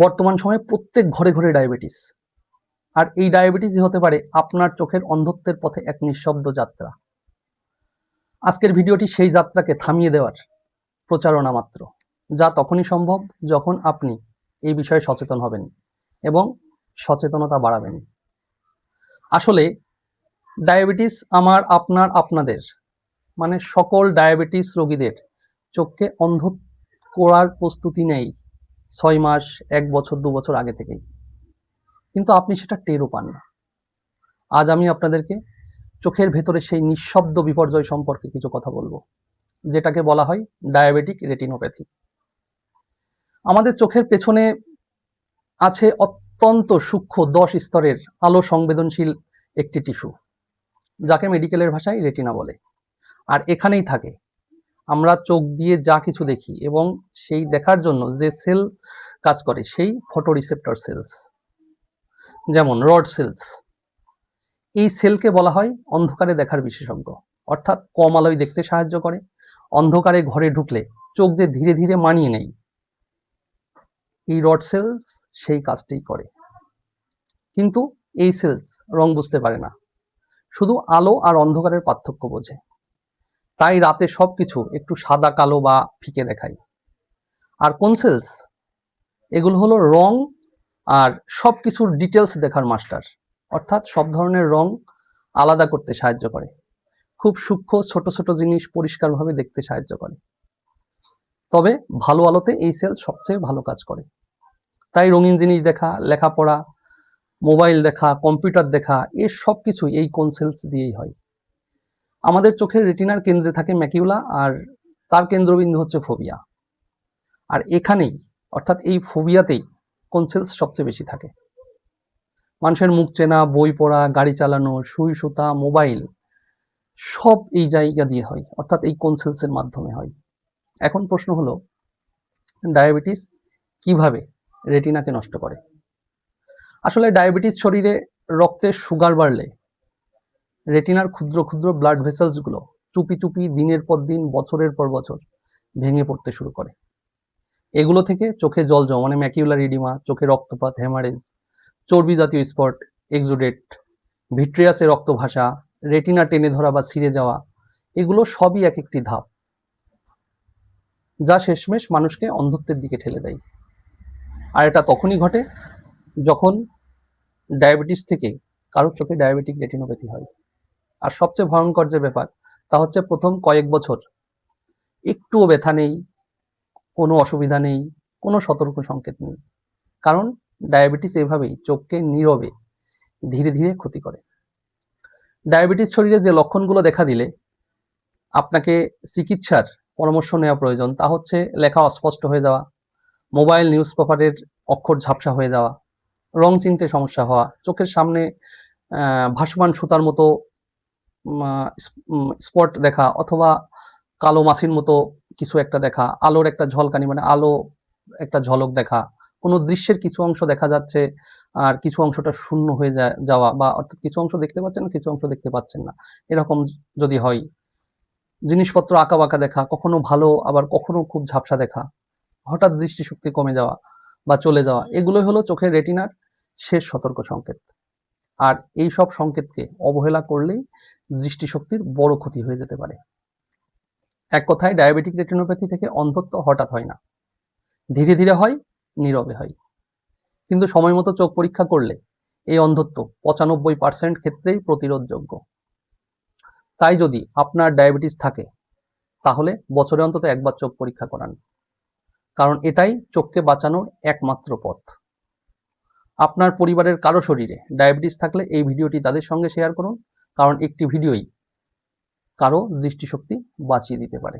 বর্তমান সময়ে প্রত্যেক ঘরে ঘরে ডায়াবেটিস আর এই ডায়াবেটিসই হতে পারে, আপনার চোখের অন্ধত্বের পথে এক নিঃশব্দ যাত্রা। আজকের ভিডিওটি সেই যাত্রাকে থামিয়ে দেওয়ার প্রচারণা মাত্র। যা তখনই সম্ভব যখন আপনি এই বিষয়ে সচেতন হবেন এবং সচেতনতা বাড়াবেন। আসলে ডায়াবেটিস আমার, আপনার, আপনাদের মানে সকল ডায়াবেটিস রোগীদের চোখকে অন্ধ করার প্রস্তুতি নেই। ছয় মাস, এক বছর, দু বছর আগে থেকেই। কিন্তু আপনি সেটা টেরও পান না। আজ আমি আপনাদেরকে চোখের ভেতরে সেই নিঃশব্দ বিপর্যয় সম্পর্কে কিছু কথা বলব, যেটাকে বলা হয় ডায়াবেটিক রেটিনোপ্যাথি আমাদের চোখের পেছনে আছে অত্যন্ত সূক্ষ্ম দশ স্তরের আলো সংবেদনশীল একটি টিস্যু, যাকে মেডিকেলের ভাষায় রেটিনা বলে। আর এখানেই থাকে আমরা চোখ দিয়ে যা কিছু দেখি এবং সেই দেখার জন্য যে সেল কাজ করে সেই ফটো রিসেপ্টর সেলস। যেমন রড সেলস। এই সেলকে বলা হয় অন্ধকারে দেখার বিশেষজ্ঞ। অর্থাৎ কম আলোয় দেখতে সাহায্য করে। অন্ধকারে ঘরে ঢুকলে চোখ যে ধীরে ধীরে মানিয়ে নেয়, এই রড সেলস সেই কাজটাই করে। কিন্তু এই সেলস রং বুঝতে পারে না। শুধু আলো আর অন্ধকারের পার্থক্য বোঝে। তাই রাতে সব কিছু একটু সাদা, কালো বা ফিকে দেখায় আর কনসেলস এগুলো হলো রং আর সব কিছুর ডিটেলস দেখার মাস্টার অর্থাৎ সব ধরনের রং আলাদা করতে সাহায্য করে। খুব সূক্ষ্ম, ছোট ছোট জিনিস পরিষ্কারভাবে দেখতে সাহায্য করে। তবে ভালো আলোতে এই সেল সবচেয়ে ভালো কাজ করে। তাই রঙিন জিনিস দেখা, লেখাপড়া মোবাইল দেখা কম্পিউটার দেখা এর সব কিছুই এই কোন সেলস দিয়েই হয়। আমাদের চোখের রেটিনার কেন্দ্রে থাকে ম্যাকিউলা আর তার কেন্দ্রবিন্দু হচ্ছে ফোবিয়া। আর এখানেই, অর্থাৎ এই ফোবিয়াতেই কনসেলস সবচেয়ে বেশি থাকে। মানুষের মুখ চেনা, বই পড়া, গাড়ি চালানো, সুই সুতা, মোবাইল, সব এই জায়গা দিয়ে হয়। অর্থাৎ এই কনসেলসের মাধ্যমে হয়। এখন প্রশ্ন হলো, ডায়াবেটিস কীভাবে রেটিনাকে নষ্ট করে? আসলে ডায়াবেটিস শরীরে রক্তে সুগার বাড়লে রেটিনার ক্ষুদ্র ক্ষুদ্র ব্লাড ভেসেলসগুলো চুপি চুপি দিনের পর দিন, বছরের পর বছর ভেঙে পড়তে শুরু করে। এগুলো থেকে চোখে জল জমা মানে ম্যাকিউলার ইডিমা চোখে রক্তপাত হেমারেজ চর্বি জাতীয় স্পট এক্সুডেট ভিট্রিয়াসে রক্ত ভাসা রেটিনা টেনে ধরা বা ছিঁড়ে যাওয়া, এগুলো সবই এক একটি ধাপ যা শেষমেশ মানুষকে অন্ধত্বের দিকে ঠেলে দেয়। আর এটা তখনই ঘটে যখন ডায়াবেটিস থেকে কারোর চোখে ডায়াবেটিক রেটিনোপ্যাথি হয়। আর সবচেয়ে ভয়ঙ্কর যে ব্যাপার, তা হচ্ছে প্রথম কয়েক বছর। একটুও ব্যথা নেই, কোনো অসুবিধা নেই, কোনো সতর্ক সংকেত নেই। কারণ ডায়াবেটিস এভাবেই চোখকে নীরবে, ধীরে ধীরে ক্ষতি করে। ডায়াবেটিস শরীরে যে লক্ষণগুলো দেখা দিলে, আপনাকে চিকিৎসার পরামর্শ নেওয়া প্রয়োজন, তা হচ্ছে লেখা অস্পষ্ট হয়ে যাওয়া, মোবাইল নিউজ পেপারের অক্ষর ঝাপসা হয়ে যাওয়া, রং চিনতে সমস্যা হওয়া, চোখের সামনে ভাসমান সুতার মতো স্পট দেখা অথবা কালো মাছির মতো কিছু একটা দেখা, আলোর একটা ঝলকানি মানে আলো একটা ঝলক দেখা। কোনো দৃশ্যের কিছু অংশ দেখা যাচ্ছে আর কিছু অংশটা শূন্য হয়ে যাওয়া বা অর্থাৎ কিছু অংশ দেখতে পাচ্ছেন, কিছু অংশ দেখতে পাচ্ছেন না। এরকম যদি হয়, জিনিসপত্র আঁকা বাঁকা দেখা, কখনো ভালো, আবার কখনো খুব ঝাপসা দেখা, হঠাৎ দৃষ্টিশক্তি কমে যাওয়া বা চলে যাওয়া, এগুলোই হলো চোখের রেটিনার শেষ সতর্ক সংকেত। আর এই সব সংকেতকে অবহেলা করলেই দৃষ্টিশক্তির বড় ক্ষতি হয়ে যেতে পারে। এক কথায় ডায়াবেটিক রেটিনোপ্যাথি থেকে অন্ধত্ব হঠাৎ হয় না। ধীরে ধীরে হয়, নীরবে হয়। কিন্তু সময় মতো চোখ পরীক্ষা করলে এই অন্ধত্ব পঁচানব্বই পার্সেন্ট ক্ষেত্রেই প্রতিরোধযোগ্য। তাই যদি আপনার ডায়াবেটিস থাকে, তাহলে বছরে অন্তত একবার চোখ পরীক্ষা করান। কারণ এটাই চোখকে বাঁচানোর একমাত্র পথ। আপনার পরিবারের কারও শরীরে ডায়াবেটিস থাকলে এই ভিডিওটি তাদের সঙ্গে শেয়ার করুন, কারণ একটি ভিডিওই কারও দৃষ্টিশক্তি বাঁচিয়ে দিতে পারে।